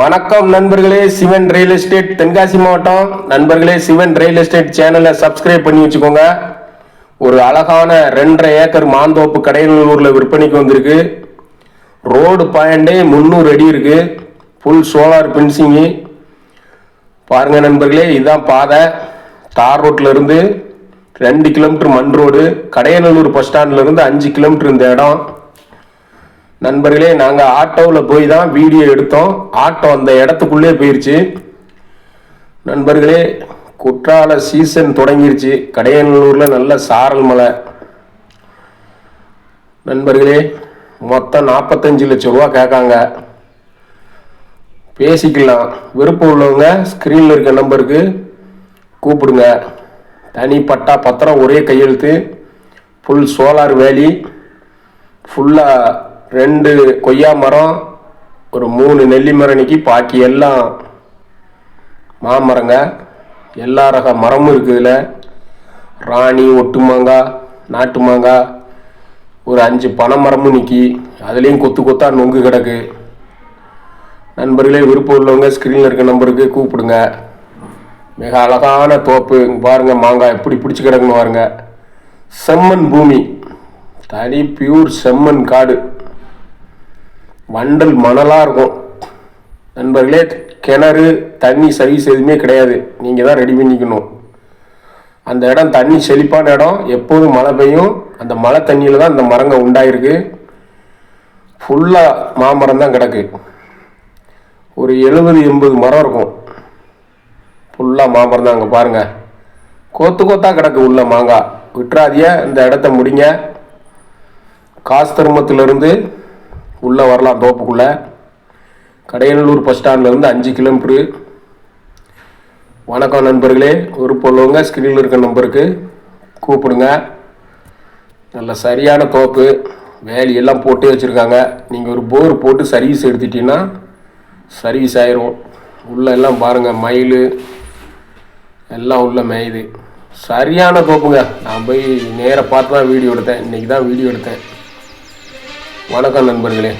வணக்கம் நண்பர்களே Sivan real estate Tenkasi மாவட்டம். நண்பர்களே சிவன் ரியல் எஸ்டேட் சேனலை சப்ஸ்கிரைப் பண்ணி வச்சுக்கோங்க. ஒரு அழகான ரெண்டரை ஏக்கர் மாந்தோப்பு கடையநல்லூரில் விற்பனைக்கு வந்திருக்கு. ரோடு பாயிண்டே முந்நூறு அடி இருக்கு. ஃபுல் சோலார் பின்சிங்கு பாருங்க நண்பர்களே இதுதான் பாதை. தார் ரோட்லேருந்து ரெண்டு கிலோமீட்டர் மண் ரோடு. கடையநல்லூர் பஸ் ஸ்டாண்ட்லேருந்து அஞ்சு கிலோமீட்டர் இந்த இடம். நண்பர்களே நாங்கள் ஆட்டோவில் போய் தான் வீடியோ எடுத்தோம். ஆட்டோ அந்த இடத்துக்குள்ளே போயிடுச்சு நண்பர்களே குற்றால சீசன் தொடங்கிருச்சு. கடையநல்லூரில் நல்ல சாரல் மலை நண்பர்களே மொத்தம் நாற்பத்தஞ்சு லட்சம் ரூபா கேட்காங்க. பேசிக்கலாம். விருப்பம் உள்ளவங்க ஸ்க்ரீனில் இருக்க நம்பருக்கு கூப்பிடுங்க. தனிப்பட்டா பத்திரம் ஒரே கையெழுத்து. ஃபுல் சோலார் வேலி. ஃபுல்லாக ரெண்டு கொய்யா மரம் ஒரு மூணு நெல்லி மரம் நிற்கி பாக்கி எல்லாம் மாமரங்க. எல்லா ரக மரமும் இருக்குதுல ராணி ஒட்டு மாங்காய் நாட்டு மாங்காய் ஒரு அஞ்சு பனை மரமும் நிற்கி அதுலேயும் கொத்து கொத்தா நொங்கு கிடக்கு. நண்பர்களே விருப்பம் உள்ளவங்க ஸ்க்ரீனில் இருக்க நம்பருக்கு கூப்பிடுங்க. மிக அழகான தோப்பு. பாருங்கள் மாங்காய் எப்படி பிடிச்சி கிடக்குன்னு பாருங்கள் செம்மண் பூமி. தனி பியூர் செம்மண் காடு. வண்டல் மணலாக இருக்கும். நண்பர்களே கிணறு தண்ணி சர்வீஸ் எதுவுமே கிடையாது. நீங்கள் தான் ரெடி பண்ணிக்கணும். அந்த இடம் தண்ணி செழிப்பான இடம். எப்போதும் மழை பெய்யும். அந்த மழை தண்ணியில் தான் இந்த மரங்க உண்டாயிருக்கு. ஃபுல்லாக மாமரம் தான் கிடக்கு. ஒரு எழுபது எண்பது மரம் இருக்கும். ஃபுல்லாக மாமரம் தான் அங்கே பாருங்கள் கொத்து கொத்தா கிடக்கு உள்ள மாங்காய் விட்டுறாதிய இந்த இடத்த முடிங்க. காசு தருமத்திலிருந்து உள்ளே வரலாம் தோப்புக்குள்ளே. கடையநல்லூர் பஸ் ஸ்டாண்ட்லேருந்து அஞ்சு கிலோமீட்ரு வணக்கம் நண்பர்களே ஒரு பொண்ணுங்க ஸ்க்ரீனில் இருக்க நம்பருக்கு கூப்பிடுங்க. நல்ல சரியான தோப்பு வேலியெல்லாம் போட்டு வச்சுருக்காங்க. நீங்கள் ஒரு போர் போட்டு சர்வீஸ் எடுத்துட்டீங்கன்னா சர்வீஸ் ஆயிரும். உள்ள எல்லாம் பாருங்கள் மயில். எல்லாம் உள்ள மேயுது. சரியான தோப்புங்க. நான் போய் நேராக பார்த்து தான் வீடியோ எடுத்தேன். இன்றைக்கி தான் வீடியோ எடுத்தேன். வணக்கம் நண்பர்களே.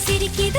city kids.